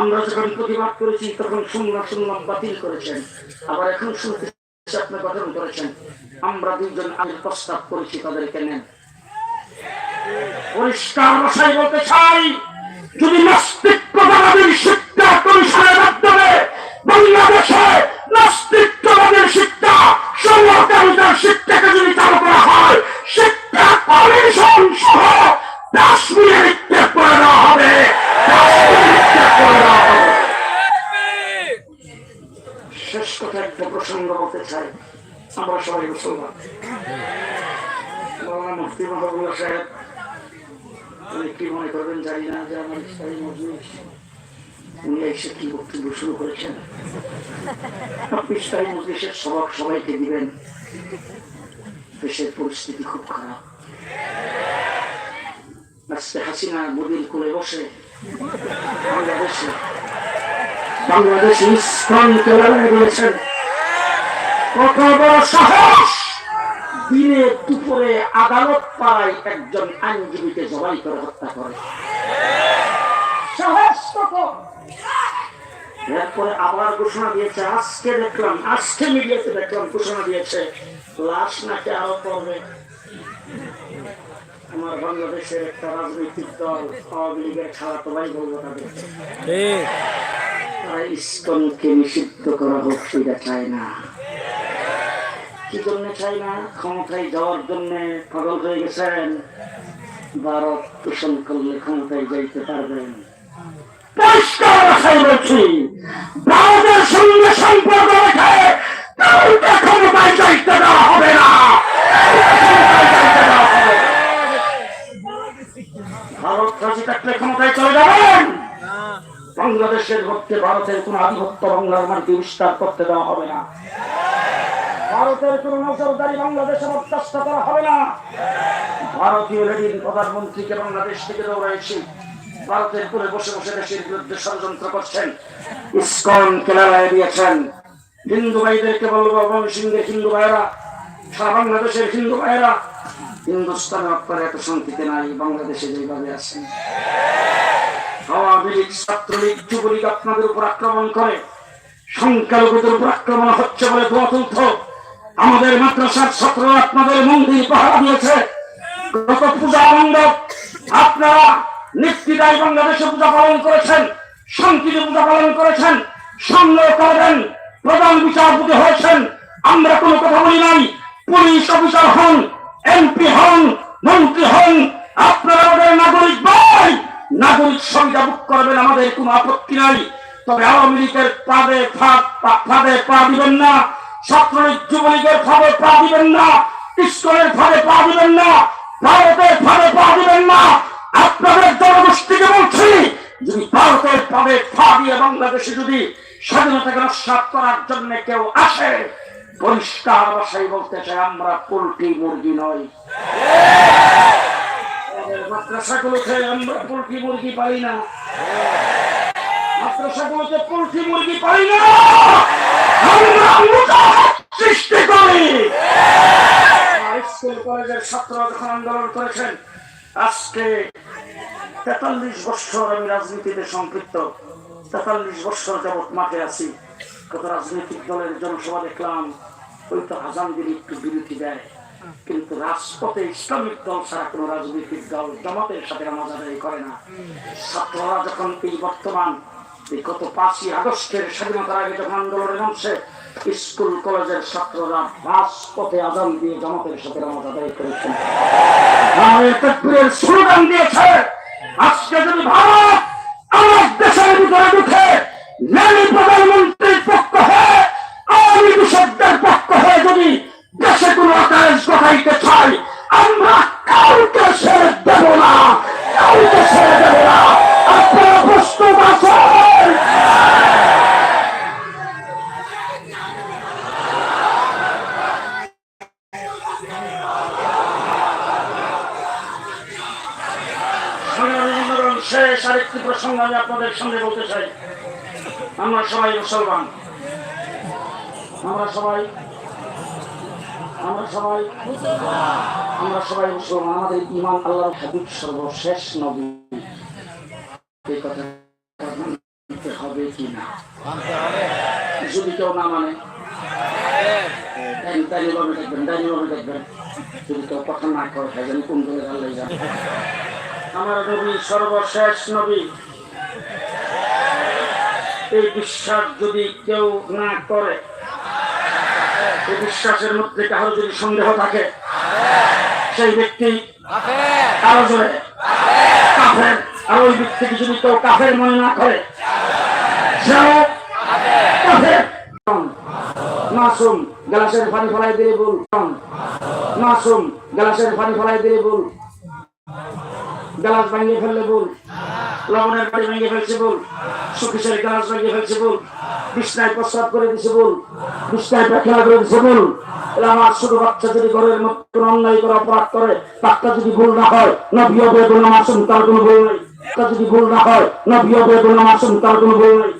আমরা যখন প্রতিবাদ করেছি, তখন শুনলাম শুনলাম, বাতিল করেছেন। আবার এখন শুনতেছি আপনি গঠন করেছেন আমরা দুইজন আগে প্রস্তাব করেছি, তাদেরকে নেন। পরিষ্কার বলতে চাই, যদি নাস্তিকবাদের শিক্ষা কমিশনের মাধ্যমে বাংলাদেশে শেষ কথা একটা প্রসঙ্গ বলতে চাই। আমরা সবাই মুসলমান। মৌলানা মুফতি মাহবুল্লাহ সাহেব উনি কি মনে করবেন জানি না যে আমার ইসলামী মজলিস উনি এসে কি বক্তব্য শুরু করেছেন? আপনি মজলিসের সবাইকে দিবেন। দেশের পরিস্থিতি খুব খারাপ। আজকে হাসিনা মোদির কোলে বসে বাংলাদেশে বাংলাদেশ ইস্কন কেরালায় রয়েছেন কত বড় সাহস! দিনে দুপুরে আদালত পাড়ায় একজন আইনজীবীকে জবাই করে হত্যা করে। সাহস কত এরপরে আবার ঘোষণা দিয়েছে, আজকে দেখলাম, আজকে মিডিয়াতে দেখলাম, ঘোষণা দিয়েছে, লাশ নাকি আরও পড়বে। আমার বাংলাদেশের একটা রাজনৈতিক দল, আওয়ামী লীগের খারাপ ভাই বলব তাদের। ইস্কনকে নিষিদ্ধ করা হোক সেটা চায় না। কি জন্য চাই না? ক্ষমতায় যাওয়ার জন্য পাগল হয়ে গেছেন। ভারত দূষণ করলে ক্ষমতায় যাইতে পারবেন। পরিষ্কার সঙ্গে সম্পর্ক রেখে যাইতে দেওয়া হবে না কাউকে ক্ষমতায় যাইতে দেওয়া হবে না। ভারত রাজি থাকলে ক্ষমতায় চলে যাবেন বাংলাদেশের মধ্যে ভারতের কোন আধিপত্য বাংলার মাটিতে বিস্তার করতে দেওয়া হবে না। ভারতের কোন নজরদারি বাংলাদেশে বরদাস্ত করা হবে না। ভারতীয় লেডিন প্রধানমন্ত্রীকে বাংলাদেশ থেকে দৌড়াইছি ভারতের করে বসে বসে দেশের বিরুদ্ধে ষড়যন্ত্র করছেন। ইস্কন কেরালায় দিয়েছেন। হিন্দু ভাইদেরকে বলব বংশিংহের হিন্দু ভাইয়েরা, সারা বাংলাদেশের হিন্দু ভাইয়েরা হিন্দুস্তানে আপনার এত শান্তিতে নাই, বাংলাদেশে যেভাবে আছেন আওয়ামী লীগ ছাত্রলীগ যুবলীগ আপনাদের উপর আক্রমণ করে। সংখ্যালঘুদের উপর আক্রমণ হচ্ছে বলে দোয়া আমাদের মাদ্রাসার ছাত্ররা আপনাদের মন্দির পাহারা দিয়েছে। গত পূজা মণ্ডপ আপনারা নিশ্চিতায় বাংলাদেশে পূজা পালন করেছেন শান্তিতে পূজা পালন করেছেন, সামনে করবেন, প্রধান বিচারপতি হয়েছেন। আমরা কোনো কথা বলি নাই। পুলিশ অফিসার হন, এমপি হন, মন্ত্রী হন, আপনারা নাগরিক ভাই নাগরিক সংখ্যা বুক করবেন, আমাদের কোনো আপত্তি নাই। তবে আওয়ামী লীগের পাদে ফাঁদ, পা- দিবেন না। ছাত্রলীগ, যুবলীগের ফাঁদে পা দিবেন না। ইস্কনের ফাঁদে পা দিবেন না। ভারতের ফাঁদে পা দিবেন না। আপনাদের জনগোষ্ঠীকে বলছি, যদি ভারতের পাবে ফা দিয়ে বাংলাদেশে যদি স্বাধীনতাকে নস্বাত করার জন্য কেউ আসে, পরিষ্কার ভাষায় বলতে চাই, আমরা পোল্ট্রি মুরগি নই। আমাদের মাদ্রাসাগুলোতে আমরা পোল্ট্রি মুরগি পাই না। মাদ্রাসাগুলোতে পোল্ট্রি মুরগি পাই না। আমরা সৃষ্টি করি। স্কুল, কলেজের ছাত্ররা যখন আন্দোলন করেছেন, আজকে তেতাল্লিশ বছর আমি রাজনীতিতে সম্পৃক্ত। তেতাল্লিশ বছর যাবৎ মাঠে আছি। কত রাজনৈতিক দলের জনসভা দেখলাম, ওই তো হাজান দিলে একটু বিরতি দেয়। কিন্তু রাজপথে ইসলামিক দল ছাড়া কোনো রাজনৈতিক দল জমাতের সাথে নামাজ আদায় করে না। ছাত্ররা যখন এই বর্তমান গত পাঁচই আগস্টের স্বাধীনতার আগে যখন আন্দোলনে নামছে, স্কুল, কলেজের ছাত্ররা রাজপথে আজান দিয়ে জমাতের সাথে নামাজ আদায় নামের স্লোগান দিয়েছে, আজকে যদি ভারত আমার দেশের ভিতরে ঢুকে, নারী প্রধানমন্ত্রীর পক্ষ হয়ে আওয়ামী কৃষকদের পক্ষ হয়ে যদি দেশে কোনো আকাশ ঘটাইতে চাই আমরা কাউকে ছেড়ে দেব না কাউকে ছেড়ে দেব না আপনারা প্রস্তুত আছেন সংগ্রামী বন্ধুগণ, শেষ আরেকটি প্রসঙ্গ আমি আপনাদের সঙ্গে বলতে চাই, আমরা সবাই মুসলমান। আমরা সবাই আমরা সবাই আমরা সবাই মুসলমান। আমাদের ইমান আল্লাহ হাবিব সর্বশেষ নবী। এই কথা হবে কি না? যদি কেউ না মানে তাই- তাই দেখবেন তাই নিভাবে দেখবেন। যদি কেউ কথা না করে কোন দলের আল্লাহ আমার নবী, সর্বশেষ নবী। এই বিশ্বাস যদি কেউ না করে, এই বিশ্বাসের মধ্যে কারও যদি সন্দেহ থাকে, সেই ব্যক্তি আরও জোরে কাফের। আর ওই ব্যক্তিকে যদি কেউ কাফের মনে না করে মাসুম, গ্লাসের পানি ফলাই দিলে বল। মাসুম, গ্লাসের পানি ফলাই দিলে বল। গ্লাস ভাঙিয়ে ফেললে বল লবণের বাড়ি ভেঙে ফেলছে বল সুকিসের গ্লাস ভেঙে ফেলছে বল বিছনায় প্রস্রাব করে দিছে বল বিছনায় পেখলা করে দিছে বল আমার ছোট বাচ্চা যদি ঘরের মতো অন্যায় করে, অপরাধ করে, তারটা যদি ভুল না হয়, নবী বেদনা মাসুম তার কোনো ভুল নেই। তার যদি ভুল না হয়, নবী বেদনা মাসুম তার কোনো ভুল নেই।